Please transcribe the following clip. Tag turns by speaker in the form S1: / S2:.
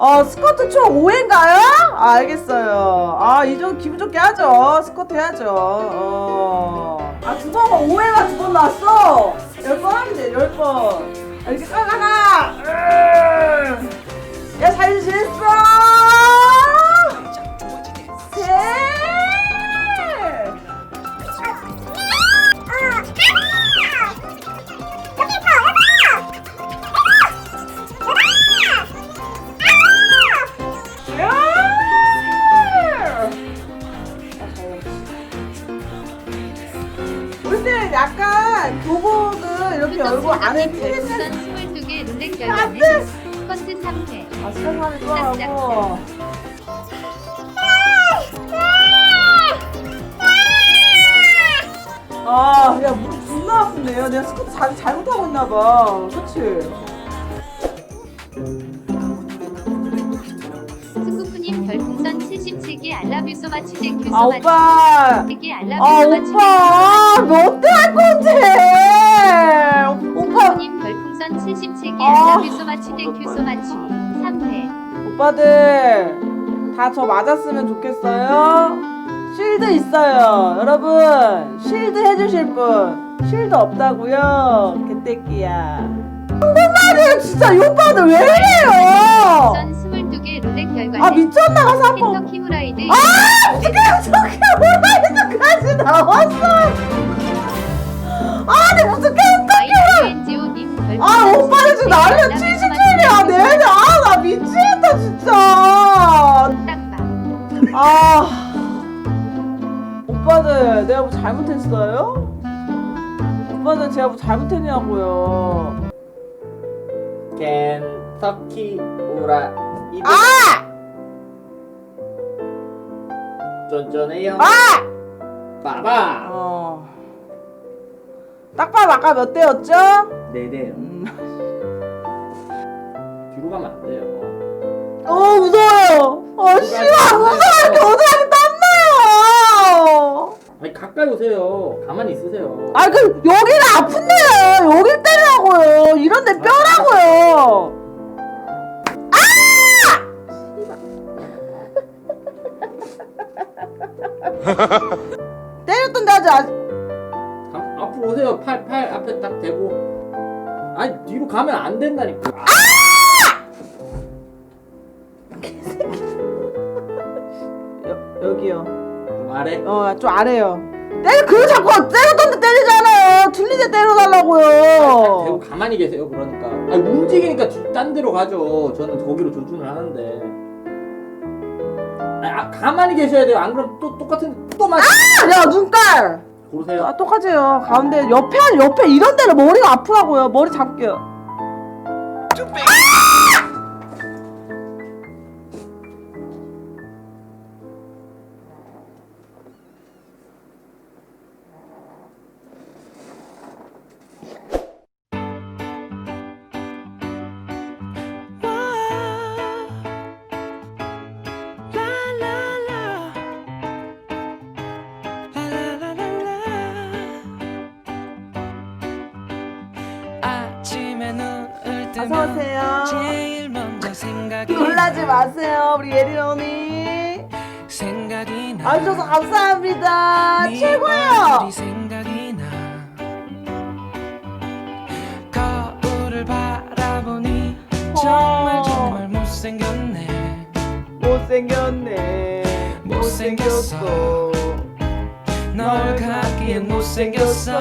S1: 어 스쿼트 총 5회인가요? 아, 알겠어요. 아이 정도 기분 좋게 하죠. 스쿼트 해야죠. 어. 아 주성아 5회가 두 번 나왔어. 10번 하면 돼. 10번. 이렇게 까가나. 야잘 약간 교복을 이렇게 얼굴 안에
S2: 별풍선 22개 룰렛! 결과는 스쿼트 3회
S1: 아, 시간만에 좋아하고. 아, 야, 무릎 존나 아픈데요? 내가 스쿼트 잘, 잘못하고 있나봐. 그치? 아,
S2: 소마치
S1: 오빠!
S2: 3개 알라뷰
S1: 아, 오빠! 너 어때 할 건데! 오빠!
S2: 별풍선 77개
S1: 아.
S2: 알라뷰 소마치 땡큐 소마치 3회
S1: 오빠들 다 저 맞았으면 좋겠어요. 실드 있어요. 여러분 실드 해주실 분 실드 없다고요? 개떼끼야. 정말이에요 진짜 이 오빠들 왜 이래요?
S2: 별풍선 22개 룰렛 결과는
S1: 아 미쳤나 가서 한번.
S2: 켄터키 후라이드
S1: 아 지금 저기 호라이드까지 나왔어. 아니 무슨 캔터키
S2: YINGO님 별풍선
S1: 아 오빠들 지금
S2: 77개
S1: 나를
S2: 알라뷰
S1: 70줄이야.
S2: 소마치
S1: 내내 아나 미치겠다 진짜. 아. 오빠들 내가 뭐 잘못했어요? 오빠들 제가 뭐 잘못했냐고요.
S3: 켄터키 우라. 이들
S1: 아!
S3: 쫀쫀해요.
S1: 아!
S3: 빠바
S1: 어. 딱밤 아까 몇 대였죠?
S3: 네네
S1: 음.
S3: 뒤로 가면 안 돼요.
S1: 어 무서워요. 어 씨발 무서워 겨드랑이 땀나요.
S3: 아니 가까이 오세요. 가만히 있으세요.
S1: 아 그 여기는 아픈데요. 여길 때리라고요. 이런데 뼈라고요 때렸던데 아직 아직.
S3: 가- 앞으로 오세요. 팔 팔 앞에 딱 대고. 아니 뒤로 가면 안 된다니까. 아!
S1: 여, 여기요.
S3: 좀 아래?
S1: 어좀 아래요. 때려 그거 자꾸 때렸던데 때리잖아요. 틀리게
S3: 대고
S1: 때려달라고요.
S3: 가만히 계세요 그러니까. 아니 움직이니까 뒤- 딴 데로 가죠. 저는 거기로 조준을 하는데 아, 가만히 계셔야 돼요. 안 그러면 또 똑같은 또 맞.
S1: 야 눈깔!
S3: 고르세요.
S1: 아 똑같아요. 가운데 옆에 한- 옆에 이런 데는 머리가 아프다고요. 머리 잡게요.
S4: 아침에
S1: 어서 오세요. 놀라지 마세요 우리 예린 언니. 와주셔서 감사합니다.
S4: 네
S1: 최고예요.
S4: 정말
S1: 어.
S4: 정말 못생겼네.
S1: 못생겼네.
S4: 못생겼어. 널 갖기엔 못생겼어